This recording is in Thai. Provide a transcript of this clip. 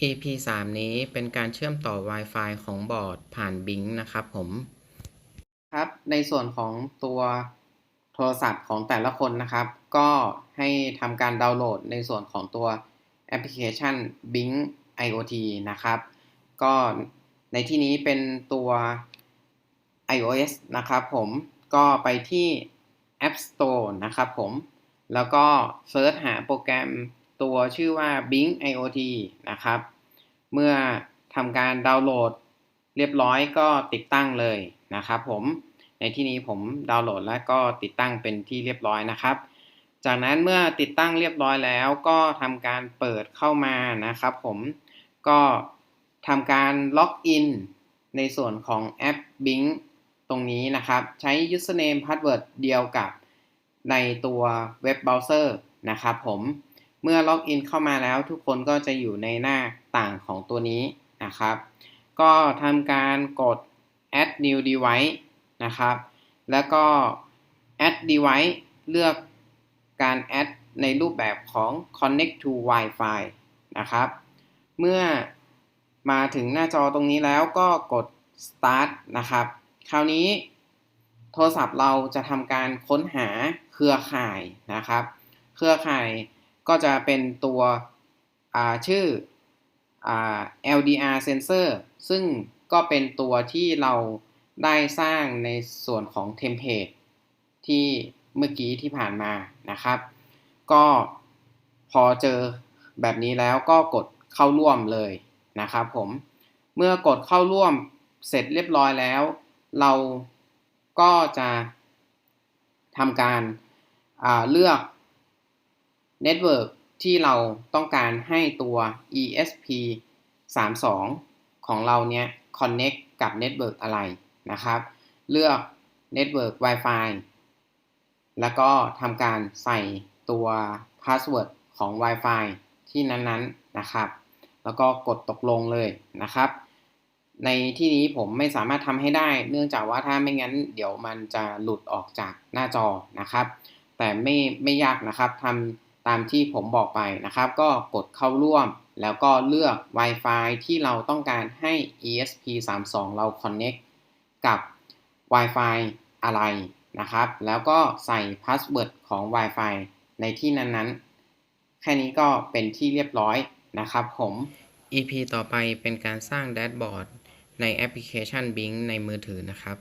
EP 3 นี้เป็นการเชื่อมต่อ Wi-Fi ของบอร์ดผ่าน Bing นะครับผม ครับ ในส่วนของตัวโทรศัพท์ของแต่ละคนนะครับ ก็ให้ทำการดาวน์โหลดในส่วนของตัวแอปพลิเคชัน Bing IoT นะครับ ก็ในที่นี้เป็นตัว iOS นะครับผมก็ไปที่ App Store นะครับผม แล้วก็เซิร์ชหาโปรแกรม ตัวชื่อว่า Bing IoT นะครับ เมื่อทำการดาวน์โหลดเรียบร้อยก็ติดตั้งเลยนะครับผมในที่นี้ผมดาวน์โหลดแล้วก็ติดตั้งเป็นที่เรียบร้อยนะครับ จากนั้นเมื่อติดตั้งเรียบร้อยแล้ว ก็ทำการเปิดเข้ามานะครับผมก็ทำการล็อกอินในส่วนของแอป Bing ตรงนี้นะครับ ใช้ username password เดียวกับในตัวเว็บเบราว์เซอร์นะครับผม เมื่อล็อกอินเข้ามาแล้วทุกคนก็จะอยู่ในหน้าต่างของตัวนี้นะครับ ก็ทำการกด add new device นะครับ แล้วก็ add device เลือกการ add ในรูปแบบของ connect to Wi-Fi นะครับ เมื่อมาถึงหน้าจอตรงนี้แล้วก็กด start นะครับ คราวนี้โทรศัพท์เราจะทำการค้นหาเครือข่ายนะครับ เครือข่าย ก็จะเป็นตัวชื่อ LDR sensor ซึ่งก็เป็นตัวที่เราได้สร้างในส่วนของเทมเพลตที่เมื่อกี้ที่ผ่านมานะครับ ก็พอเจอแบบนี้แล้วก็กดเข้าร่วมเลยนะครับผม เมื่อกดเข้าร่วมเสร็จเรียบร้อยแล้ว เราก็จะทำการเลือก Network ที่เราต้องการให้ตัว ESP 32 ของเราเนี้ย Connect กับ Network อะไรนะครับ เลือก Network Wi-Fi แล้วก็ทำการใส่ตัว Password ของ Wi-Fi ที่นั้นๆนะครับ แล้วก็กดตกลงเลยนะครับ ในที่นี้ผมไม่สามารถทำให้ได้ เนื่องจากว่าถ้าไม่งั้นเดี๋ยวมันจะหลุดออกจากหน้าจอนะครับ แต่ไม่ไม่ยากนะครับทำ ตามที่ผมบอกไปนะครับ ก็กดเข้าร่วม แล้วก็เลือก Wi-Fi ที่เราต้องการให้ ESP32 เรา Connect กับ Wi-Fi อะไรนะครับ แล้วก็ใส่ Password ของ Wi-Fi ในที่นั้นๆ แค่นี้ก็เป็นที่เรียบร้อยนะครับผม EP ต่อไปเป็นการสร้างแดชบอร์ดในแอปพลิเคชัน Bing ในมือถือนะครับ